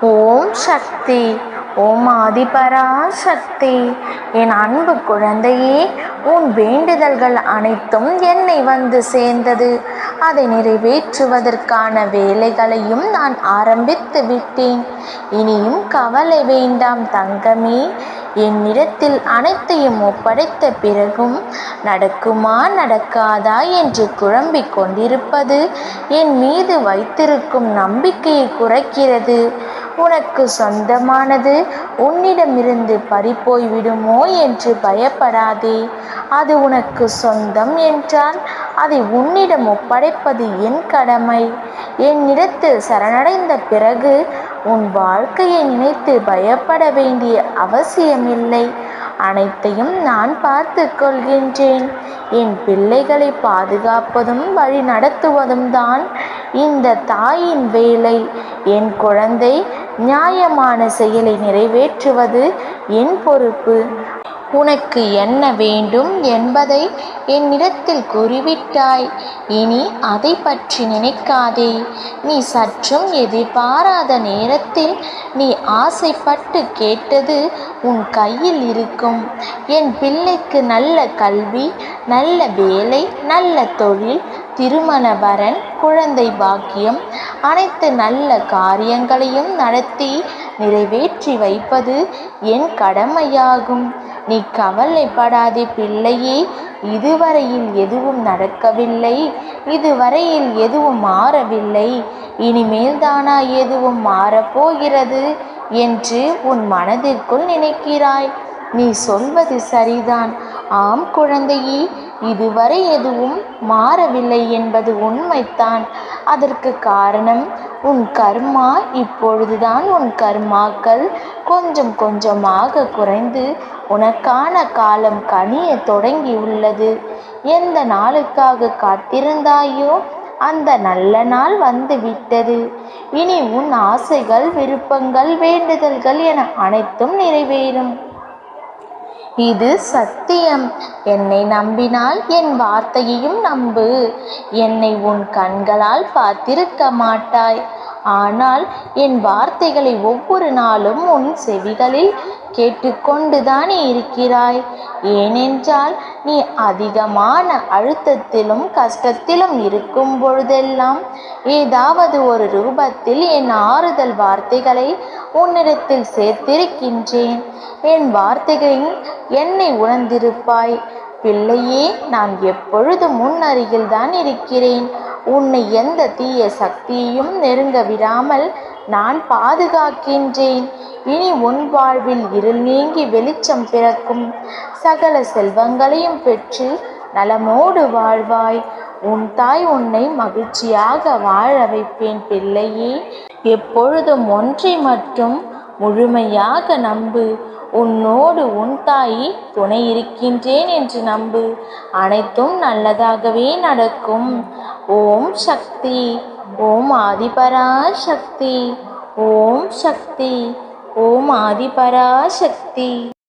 ஓம் சக்தி ஓம் ஆதிபரா சக்தி என் அன்பு குழந்தையே உன் வேண்டுதல்கள் அனைத்தும் என்னை வந்து சேர்ந்தது. அதை நிறைவேற்றுவதற்கான வேலைகளையும் நான் ஆரம்பித்து விட்டேன். இனியும் கவலை வேண்டாம் தங்கமே. என்னிடத்தில் அனைத்தையும் ஒப்படைத்த பிறகும் நடக்குமா நடக்காதா என்று குழம்பிக் கொண்டிருப்பது என் மீது வைத்திருக்கும் நம்பிக்கையை குறைக்கிறது. உனக்கு சொந்தமானது உன்னிடமிருந்து பறிப்போய்விடுமோ என்று பயப்படாதே. அது உனக்கு சொந்தம் என்றால் அதை உன்னிடம் ஒப்படைப்பது என் கடமை. என்னிடத்தில் சரணடைந்த பிறகு உன் வாழ்க்கையை நினைத்து பயப்பட வேண்டிய அவசியமில்லை. அனைத்தையும் நான் பார்த்து கொள்கின்றேன். என் பிள்ளைகளை பாதுகாப்பதும் வழி நடத்துவதும் தான் இந்த தாயின் வேலை. என் குழந்தை நியாயமான செயலை நிறைவேற்றுவது என் பொறுப்பு. உனக்கு என்ன வேண்டும் என்பதை என்னிடத்தில் கூறிவிட்டாய். இனி அதை பற்றி நினைக்காதே. நீ சற்றும் எதிர்பாராத நேரத்தில் நீ ஆசைப்பட்டு கேட்டது உன் கையில் இருக்கும். என் பிள்ளைக்கு நல்ல கல்வி நல்ல வேலை நல்ல தொழில் திருமண வரன் குழந்தை பாக்கியம் அனைத்து நல்ல காரியங்களையும் நடத்தி நிறைவேற்றி வைப்பது என் கடமையாகும். நீ கவலைப்படாதே பிள்ளையே இதுவரையில் எதுவும் நடக்கவில்லை. இதுவரையில் எதுவும் மாறவில்லை. இனிமேல் தானா எதுவும் மாறப்போகிறது என்று உன் மனதிற்குள் நினைக்கிறாய். நீ சொல்வது சரிதான். ஆம் குழந்தையே இதுவரை எதுவும் மாறவில்லை என்பது உண்மைத்தான். அதற்கு காரணம் உன் கர்மா இப்பொழுதுதான் உன் கர்மாக்கள் கொஞ்சம் கொஞ்சமாக குறைந்து உனக்கான காலம் கனிய தொடங்கியுள்ளது. எந்த நாளுக்காக காத்திருந்தாயோ அந்த நல்ல நாள் வந்து விட்டது இனி உன் ஆசைகள் விருப்பங்கள் வேண்டுதல்கள் என அனைத்தும் நிறைவேறும். இது சத்தியம். என்னை நம்பினால் என் வார்த்தையையும் நம்பு. என்னை உன் கண்களால் பார்த்திருக்க மாட்டாய். ஆனால் என் வார்த்தைகளை ஒவ்வொரு நாளும் உன் செவிகளில் கேட்டுக்கொண்டுதானே இருக்கிறாய். ஏனென்றால் நீ அதிகமான அழுத்தத்திலும் கஷ்டத்திலும் இருக்கும் பொழுதெல்லாம் ஏதாவது ஒரு ரூபத்தில் என் ஆறுதல் வார்த்தைகளை உன்னிடத்தில் சேர்த்திருக்கின்றேன். என் வார்த்தைகளில் என்னை உணர்ந்திருப்பாய். பிள்ளையே நான் எப்பொழுதும் முன் அருகில்தான் இருக்கிறேன். உன்னை எந்த தீய சக்தியையும் நெருங்க விடாமல் நான் பாதுகாக்கின்றேன். இனி உன் வாழ்வில் இருள் நீங்கி வெளிச்சம் பிறக்கும். சகல செல்வங்களையும் பெற்று நலமோடு வாழ்வாய். உன் தாய் உன்னை மகிழ்ச்சியாக வாழ வைப்பேன் பிள்ளையே. எப்பொழுதும் ஒன்றை மட்டும் முழுமையாக நம்பு. உன்னோடு உன் தாய் துணை இருக்கின்றேன் என்று நம்பு. அனைத்தும் நல்லதாகவே நடக்கும். ஓம் சக்தி. ஓம் ஆதிபரா சக்தி ஓம் சக்தி. ஓம் ஆதிபரா சக்தி